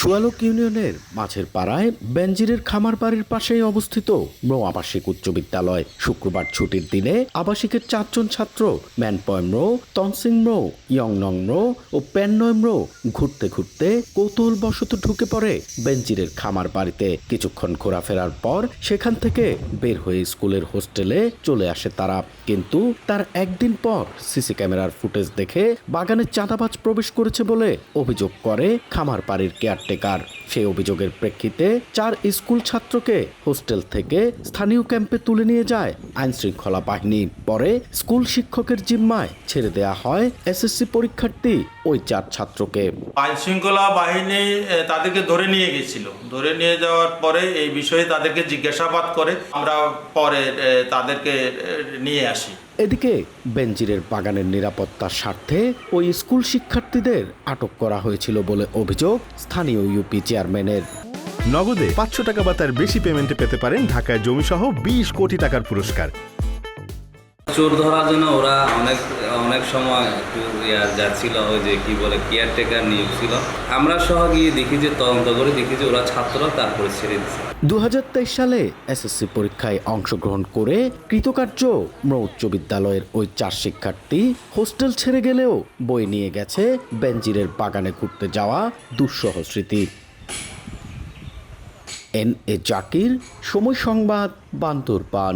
সুয়ালক ইউনিয়নের মাছের পাড়ায় বেঞ্জিরের খামার বাড়ির পাশেই অবস্থিত মৌ আবাসিক উচ্চ বিদ্যালয়। শুক্রবার ছুটির দিনে আবাসিকের চারজন ছাত্র ম্যানপয় ম্রো, তনসিং ম্রো, ইয়ংনং ম্রো ও পেননয় ম্রো ঘুরতে ঘুরতে কৌতূহলবশত ঢুকে পড়ে বেঞ্জিরের খামার বাড়িতে কিছুক্ষণ ঘোরাফেরার পর সেখান থেকে বের হয়ে স্কুলের হোস্টেলে চলে আসে তারা। কিন্তু তার একদিন পর সিসি ক্যামেরার ফুটেজ দেখে বাগানে চাঁদাবাজ প্রবেশ করেছে বলে অভিযোগ করে খামার বাড়ির কেয়ারটেকার সেই অভিযোগের প্রেক্ষিতে চার স্কুল ছাত্রকে হোস্টেল থেকে স্থানীয় ক্যাম্পে তুলে নিয়ে যায় আইন শৃঙ্খলা বাহিনী। পরে স্কুল শিক্ষকের জিম্মায় ছেড়ে দেয়া হয় এসএসসি পরীক্ষার্থী ওই চার ছাত্রকে। আইন শৃঙ্খলা বাহিনী তাদেরকে ধরে নিয়ে গেছিল। ধরে নিয়ে যাওয়ার পরে এই বিষয়ে তাদেরকে জিজ্ঞাসাবাদ করে আমরা পরে তাদেরকে নিয়ে আসি। এদিকে বেঞ্জিরের বাগানের নিরাপত্তার স্বার্থে ওই স্কুল শিক্ষার্থীদের আটক করা হয়েছিল বলে অভিযোগ স্থানীয় ইউপি চেয়ারম্যানের নগদে পাঁচশো টাকা বা তার বেশি পেমেন্টে পেতে পারেন ঢাকায় জমিসহ বিশ কোটি টাকার পুরস্কার। চোর ধরার জন্য ওরা অনেক অনেক সময় একটু যাচ্ছিল ওই যে কি বলে কেয়ারটেকার নিয়োগ ছিল। আমরা সহ গিয়ে দেখি যে তদন্ত করে দেখি যে ওরা ছাত্র তারপরে ছেড়ে দিচ্ছে দু সালে এসএসসি পরীক্ষায় অংশগ্রহণ করে কৃতকার্য উচ্চ বিদ্যালয়ের ওই চার শিক্ষার্থী হোস্টেল ছেড়ে গেলেও বই নিয়ে গেছে বেঞ্জিরের বাগানে ঘুরতে যাওয়া দুঃসহ স্মৃতি। এন এ জাকির সময় সংবাদ বান্তরপান